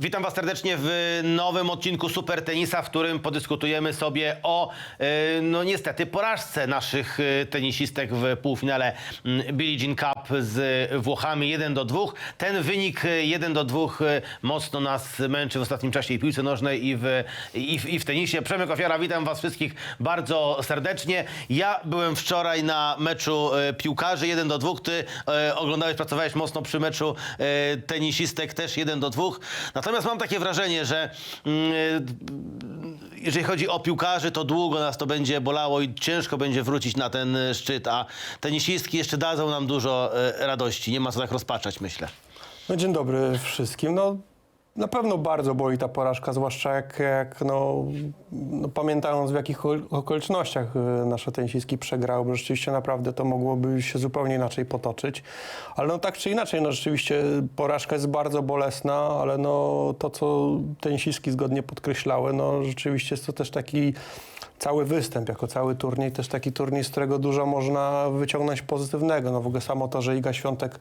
Witam Was serdecznie w nowym odcinku Super Tenisa, w którym podyskutujemy sobie o, e, no niestety, porażce naszych e, tenisistek w półfinale Billie Jean Cup z Włochami 1 do 2. Ten wynik e, 1 do 2 e, mocno nas męczy w ostatnim czasie i w piłce nożnej, i w, i w, i w tenisie. Przemek Ofiara, witam Was wszystkich bardzo serdecznie. Ja byłem wczoraj na meczu e, piłkarzy 1 do 2. Ty e, oglądałeś, pracowałeś mocno przy meczu e, tenisistek też 1 do 2. Natomiast mam takie wrażenie, że mm, e, jeżeli chodzi o piłkarzy, to długo nas to będzie bolało i ciężko będzie wrócić na ten e, szczyt, a tenisistki jeszcze dadzą nam dużo e, radości. Nie ma co tak rozpaczać, myślę. No, dzień dobry wszystkim. No, na pewno bardzo boli ta porażka, zwłaszcza jak, jak no, no, pamiętając w jakich ol- okolicznościach y, nasze tenisistki przegrały, bo rzeczywiście naprawdę to mogłoby się zupełnie inaczej potoczyć. Ale no tak czy inaczej, no rzeczywiście porażka jest bardzo bolesna, ale no to, co tenisistki zgodnie podkreślały, no rzeczywiście jest to też taki cały występ, jako cały turniej, też taki turniej, z którego dużo można wyciągnąć pozytywnego. No w ogóle samo to, że Iga Świątek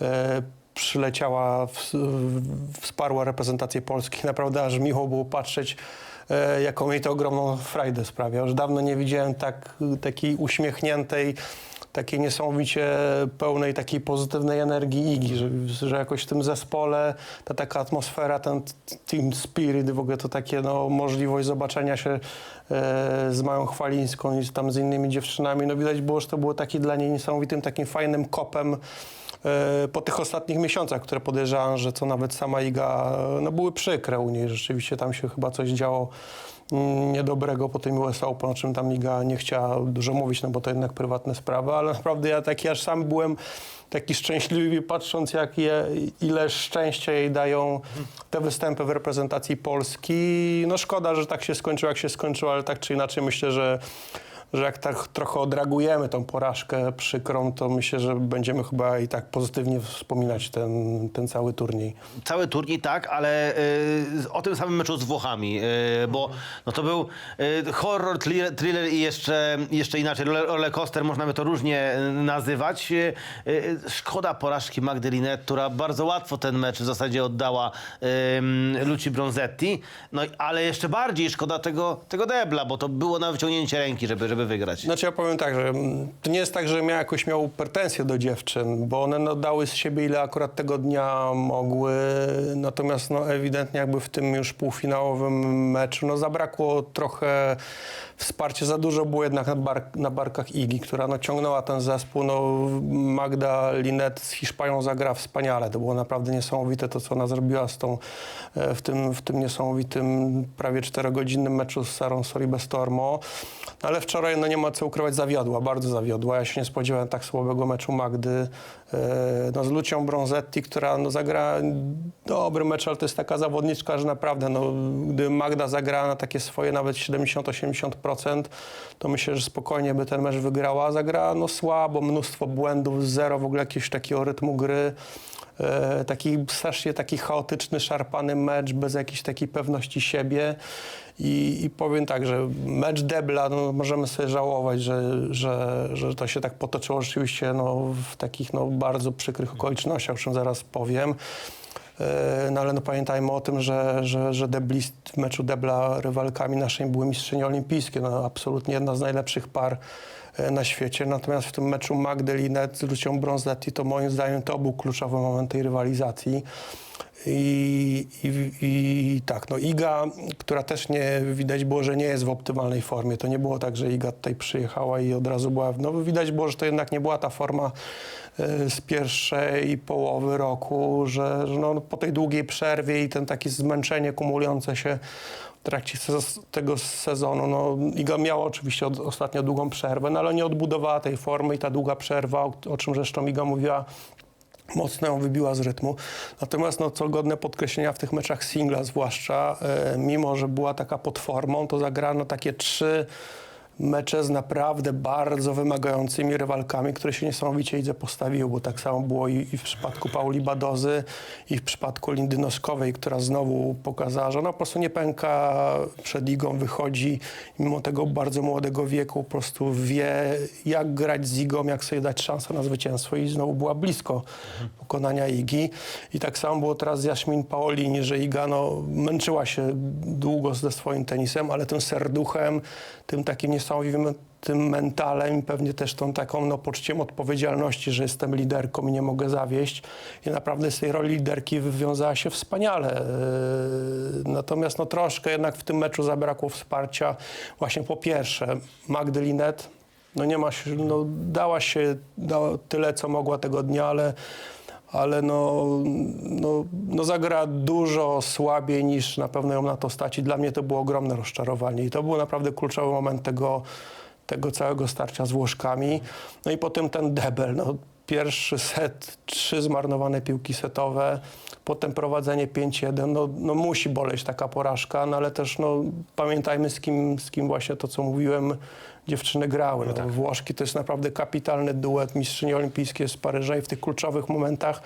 e, przyleciała, wsparła reprezentację Polski, naprawdę aż miło było patrzeć, e, jaką jej to ogromną frajdę sprawia. Już dawno nie widziałem tak, takiej uśmiechniętej, takiej niesamowicie pełnej takiej pozytywnej energii Igi, że, że jakoś w tym zespole ta taka atmosfera, ten team spirit, w ogóle to takie no, możliwość zobaczenia się e, z Mają Chwalińską i tam z innymi dziewczynami, no widać było, że to było taki dla niej niesamowitym takim fajnym kopem po tych ostatnich miesiącach, które podejrzewam, że co nawet sama Iga, e, no były przykre u niej, rzeczywiście tam się chyba coś działo mm, niedobrego po tym US Open, o czym tam Iga nie chciała dużo mówić, no bo to jednak prywatne sprawy, ale naprawdę ja taki aż sam byłem taki szczęśliwy patrząc jak je, ile szczęścia jej dają te występy w reprezentacji Polski. No szkoda, że tak się skończyło, jak się skończyło, ale tak czy inaczej myślę, że że jak tak trochę odreagujemy tą porażkę przykrą, to myślę, że będziemy chyba i tak pozytywnie wspominać ten, ten cały turniej. Cały turniej tak, ale y, o tym samym meczu z Włochami, y, bo no to był y, horror, thriller, thriller i jeszcze, jeszcze inaczej, roller roller coaster, można by to różnie y, nazywać. Y, y, szkoda porażki Magdaleny, która bardzo łatwo ten mecz w zasadzie oddała Luci Bronzetti, no ale jeszcze bardziej szkoda tego, tego debla, bo to było na wyciągnięcie ręki, żeby, żeby wygrać. Znaczy ja powiem tak, że mm, to nie jest tak, że ja jakoś miał pretensje do dziewczyn, bo one no, dały z siebie ile akurat tego dnia mogły, natomiast no, ewidentnie jakby w tym już półfinałowym meczu no, zabrakło trochę wsparcia, za dużo było jednak na, na barkach Igi, która no, ciągnęła ten zespół. No, Magda Linet z Hiszpanią zagra wspaniale, to było naprawdę niesamowite to, co ona zrobiła z tą, e, w, tym, w tym niesamowitym prawie czterogodzinnym meczu z Sarą Soribestormo. No, ale wczoraj, no nie ma co ukrywać, zawiodła, bardzo zawiodła. Ja się nie spodziewałem tak słabego meczu Magdy. E, No, z Lucią Bronzetti, która no, zagra dobry mecz, ale to jest taka zawodniczka, że naprawdę, no, gdy Magda zagrała na takie swoje nawet 70-80%, to myślę, że spokojnie by ten mecz wygrała. Zagrała no, słabo, mnóstwo błędów, zero w ogóle jakiegoś takiego rytmu gry. E, taki strasznie taki chaotyczny, szarpany mecz, bez jakiejś takiej pewności siebie. I, I powiem tak, że mecz Debla, no, możemy sobie żałować, że, że, że to się tak potoczyło rzeczywiście no, w takich no, bardzo przykrych okolicznościach, o czym zaraz powiem. E, No ale no pamiętajmy o tym, że, że, że deblist w meczu Debla rywalkami naszymi były mistrzynie olimpijskie. No, absolutnie jedna z najlepszych par e, na świecie. Natomiast w tym meczu Magdalinet z Lucią Bronzetti to moim zdaniem to był kluczowy moment tej rywalizacji. I, i, I tak, no Iga, która też nie widać było, że nie jest w optymalnej formie. To nie było tak, że Iga tutaj przyjechała i od razu była. No widać było, że to jednak nie była ta forma z pierwszej połowy roku, że, że no, po tej długiej przerwie i ten takie zmęczenie kumulujące się w trakcie tego sezonu. No, Iga miała oczywiście od, ostatnio długą przerwę, no, ale nie odbudowała tej formy i ta długa przerwa, o, o czym zresztą Iga mówiła, mocno ją wybiła z rytmu. Natomiast no, co godne podkreślenia w tych meczach singla zwłaszcza, e, mimo że była taka pod formą, to zagrano takie trzy mecze z naprawdę bardzo wymagającymi rywalkami, które się niesamowicie Idze postawiły, bo tak samo było i, i w przypadku Pauli Badozy, i w przypadku Lindy Noskowej, która znowu pokazała, że ona po prostu nie pęka przed ligą, wychodzi mimo tego bardzo młodego wieku po prostu wie, jak grać z Igą, jak sobie dać szansę na zwycięstwo i znowu była blisko pokonania Igi. I tak samo było teraz z Jaśmin Paolini, że Iga no, męczyła się długo ze swoim tenisem, ale tym serduchem, tym takim niesamowitym tym mentalem i pewnie też tą taką no, poczuciem odpowiedzialności, że jestem liderką i nie mogę zawieść. I naprawdę z tej roli liderki wywiązała się wspaniale. Yy, Natomiast no, troszkę jednak w tym meczu zabrakło wsparcia. Właśnie po pierwsze Magdy Linet, no nie ma no dała się dała tyle, co mogła tego dnia, ale ale no, no, no zagra dużo słabiej niż na pewno ją na to stać i dla mnie to było ogromne rozczarowanie i to był naprawdę kluczowy moment tego, tego całego starcia z Włoszkami. No i potem ten debel, no, pierwszy set, trzy zmarnowane piłki setowe, potem prowadzenie 5-1, no, no musi boleć taka porażka, no ale też no, pamiętajmy z kim, z kim właśnie to, co mówiłem, dziewczyny grały. No, Włoszki to jest naprawdę kapitalny duet, mistrzyni olimpijskie z Paryża i w tych kluczowych momentach,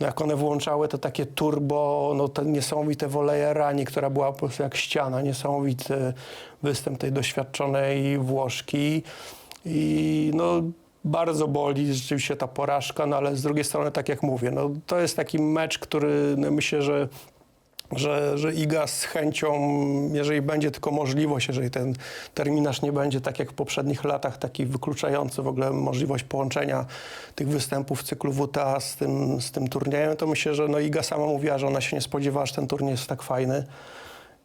no jak one włączały to takie turbo, no te niesamowite woleje Rani, która była po prostu jak ściana, niesamowity występ tej doświadczonej Włoszki. I no bardzo boli rzeczywiście ta porażka, no ale z drugiej strony, tak jak mówię, no to jest taki mecz, który no myślę, że że, że Iga z chęcią, jeżeli będzie tylko możliwość, jeżeli ten terminarz nie będzie tak jak w poprzednich latach, taki wykluczający w ogóle możliwość połączenia tych występów w cyklu WTA z tym, z tym turniejem, to myślę, że no Iga sama mówiła, że ona się nie spodziewała, że ten turniej jest tak fajny.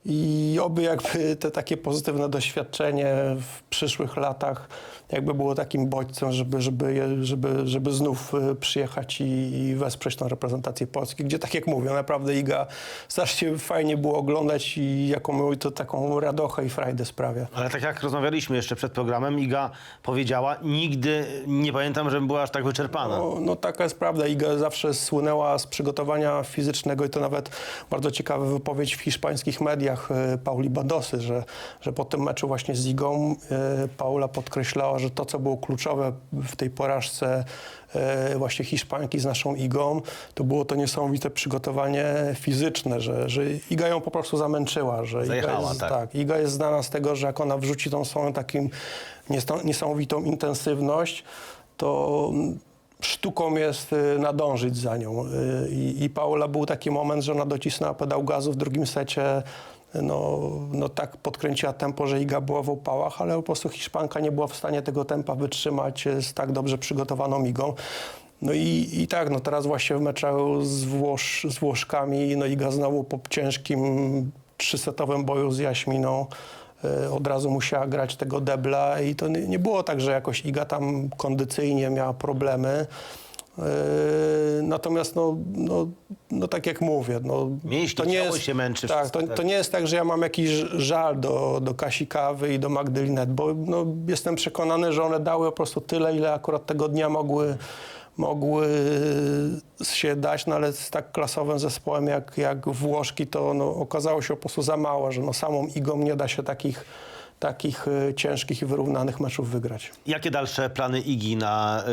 I oby jakby te takie pozytywne doświadczenie w przyszłych latach jakby było takim bodźcem, żeby, żeby, żeby, żeby znów y, przyjechać i, i wesprzeć tą reprezentację Polski, gdzie tak jak mówię, naprawdę Iga strasznie fajnie było oglądać i jaką to taką radochę i frajdę sprawia. Ale tak jak rozmawialiśmy jeszcze przed programem, Iga powiedziała, nigdy nie pamiętam, żebym była aż tak wyczerpana. No, no taka jest prawda. Iga zawsze słynęła z przygotowania fizycznego i to nawet bardzo ciekawa wypowiedź w hiszpańskich mediach e, Pauli Badosy, że, że po tym meczu właśnie z Igą e, Paula podkreślała, że to, co było kluczowe w tej porażce e, właśnie Hiszpanki z naszą Igą, to było to niesamowite przygotowanie fizyczne, że, że Iga ją po prostu zamęczyła. Że Iga Zajechała, jest, tak. tak. Iga jest znana z tego, że jak ona wrzuci tą swoją takim niesta- niesamowitą intensywność, to mm, sztuką jest nadążyć za nią. I, I Paula był taki moment, że ona docisnęła pedał gazu w drugim secie. No, no tak podkręciła tempo, że Iga była w opałach, ale po prostu Hiszpanka nie była w stanie tego tempa wytrzymać y, z tak dobrze przygotowaną Igą. No i, i tak, no teraz właśnie w meczu z, Włosz, z Włoszkami, no Iga znowu po ciężkim trzysetowym boju z Jaśminą e, od razu musiała grać tego debla i to nie było tak, że jakoś Iga tam kondycyjnie miała problemy. E, Natomiast no, no, no tak jak mówię, no, Mięśnie, ciało się męczy, Tak, wszystko, to, tak. to nie jest tak, że ja mam jakiś żal do, do Kasi Kawy i do Magdy Linet, bo no, jestem przekonany, że one dały po prostu tyle, ile akurat tego dnia mogły, mogły się dać, no ale z tak klasowym zespołem jak, jak Włoszki, to no, okazało się po prostu za mało, że no, samą Igą nie da się takich, takich y, ciężkich i wyrównanych meczów wygrać. Jakie dalsze plany Igi na,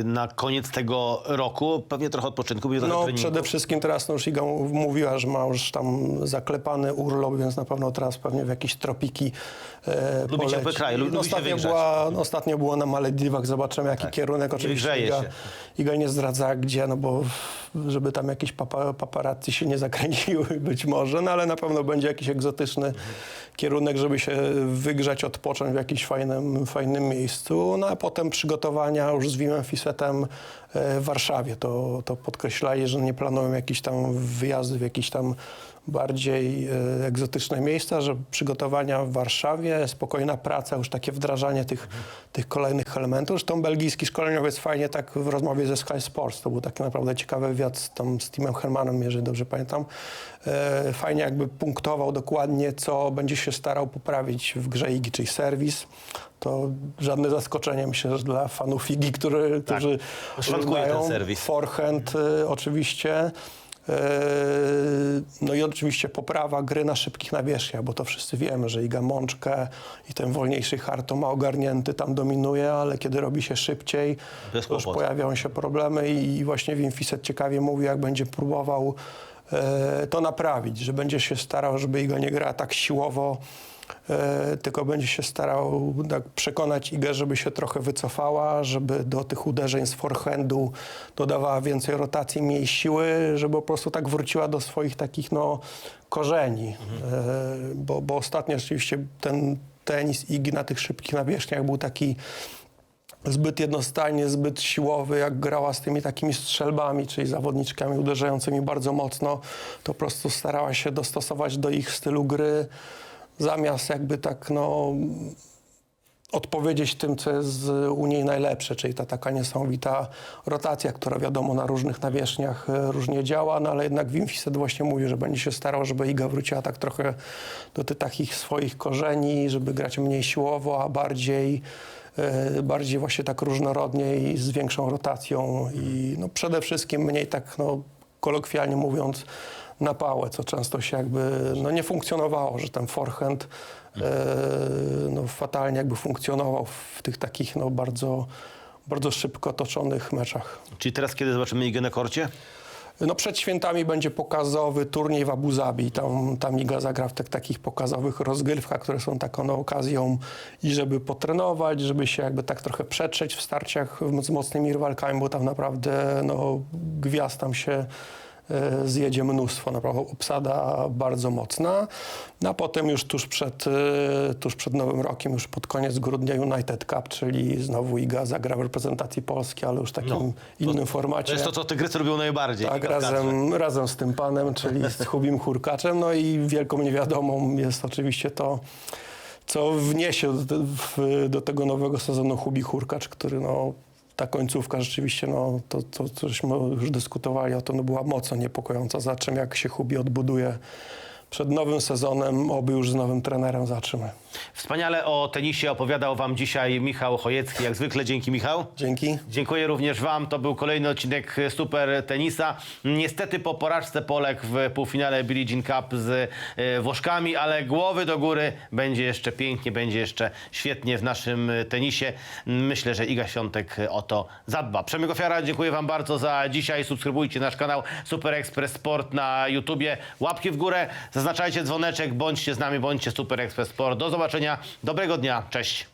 y, na koniec tego roku? Pewnie trochę odpoczynku, będzie trochę No treningu. przede wszystkim teraz no, już Iga mówiła, że ma już tam zaklepany urlop, więc na pewno teraz pewnie w jakieś tropiki e, Lubi poleci. kraje, lu- lubi się ostatnio, była, no, ostatnio było na Malediwach, zobaczymy jaki kierunek. Oczywiście Iga, się. Iga nie zdradza gdzie, no bo żeby tam jakieś papa, paparazzi się nie zakręciły być może, no ale na pewno będzie jakiś egzotyczny kierunek, żeby się wygrzać, odpocząć w jakimś fajnym, fajnym miejscu. No a potem przygotowania już z Wimem Fisetem w Warszawie. To, to podkreślali, że nie planują jakichś tam wyjazdów, jakichś tam bardziej e, egzotyczne miejsca, że przygotowania w Warszawie, spokojna praca, już takie wdrażanie tych, tych kolejnych elementów. Zresztą belgijski szkoleniowiec fajnie tak w rozmowie ze Sky Sports, to był taki naprawdę ciekawy wywiad z, tam, z Timem Hermanem, jeżeli dobrze pamiętam, e, fajnie jakby punktował dokładnie, co będzie się starał poprawić w grze Igi, czyli serwis. To żadne zaskoczenie, myślę, że dla fanów Igi, który, którzy Szwankuje ten serwis. forehand y, oczywiście. No i oczywiście poprawa gry na szybkich nawierzchniach, bo to wszyscy wiemy, że Iga Mączkę i ten wolniejszy hard to ma ogarnięty, tam dominuje, ale kiedy robi się szybciej, Bez to już kłopotu. pojawiają się problemy i właśnie Wim Fiset ciekawie mówi, jak będzie próbował e, to naprawić, że będzie się starał, żeby Iga nie grała tak siłowo, tylko będzie się starał tak przekonać Igę, żeby się trochę wycofała, żeby do tych uderzeń z forehandu dodawała więcej rotacji, mniej siły, żeby po prostu tak wróciła do swoich takich no, korzeni. E, bo, bo ostatnio rzeczywiście ten tenis Igi na tych szybkich nawierzchniach był taki zbyt jednostajnie, zbyt siłowy, jak grała z tymi takimi strzelbami, czyli zawodniczkami uderzającymi bardzo mocno, to po prostu starała się dostosować do ich stylu gry, zamiast jakby tak no odpowiedzieć tym, co jest u niej najlepsze, czyli ta taka niesamowita rotacja, która wiadomo na różnych nawierzchniach e, różnie działa, no ale jednak Wim Fiset właśnie mówi, że będzie się starał, żeby Iga wróciła tak trochę do tych takich swoich korzeni, żeby grać mniej siłowo, a bardziej e, bardziej właśnie tak różnorodnie i z większą rotacją i no przede wszystkim mniej tak no kolokwialnie mówiąc na pałę, co często się jakby no nie funkcjonowało, że ten forehand e, no fatalnie jakby funkcjonował w tych takich no bardzo, bardzo szybko toczonych meczach. Czyli teraz, kiedy zobaczymy Igę na korcie? No przed świętami będzie pokazowy turniej w Abu Zabi. Tam, tam Iga zagra w tych takich pokazowych rozgrywkach, które są taką no, okazją i żeby potrenować, żeby się jakby tak trochę przetrzeć w starciach z mocnymi rywalkami, bo tam naprawdę no, gwiazd tam się zjedzie mnóstwo, naprawdę obsada bardzo mocna. No, a potem już tuż przed, e, tuż przed Nowym Rokiem, już pod koniec grudnia United Cup, czyli znowu Iga zagra w reprezentacji Polski, ale już w takim innym formacie. To jest to, co tygrycy lubią najbardziej. Tak, razem, razem z tym panem, czyli z Hubim Hurkaczem. No i wielką niewiadomą jest oczywiście to, co wniesie do, do tego nowego sezonu Hubi Hurkacz, który no, ta końcówka rzeczywiście, no, to, to cośmy już dyskutowali o tym, no, była mocno niepokojąca. Za czym jak się Hubi odbuduje przed nowym sezonem, oby już z nowym trenerem zaczymy. Wspaniale o tenisie opowiadał wam dzisiaj Michał Chojecki. Jak zwykle dzięki Michał. Dzięki. Dziękuję również Wam. To był kolejny odcinek Super Tenisa. Niestety po porażce Polek w półfinale Billie Jean Cup z e, Włoszkami, ale głowy do góry będzie jeszcze pięknie, będzie jeszcze świetnie w naszym tenisie. Myślę, że Iga Świątek o to zadba. Przemyk Ofiara, dziękuję Wam bardzo za dzisiaj. Subskrybujcie nasz kanał Super Express Sport na YouTubie. Łapki w górę, zaznaczajcie dzwoneczek, bądźcie z nami, bądźcie Super Express Sport. Do zobaczenia, dobrego dnia, cześć.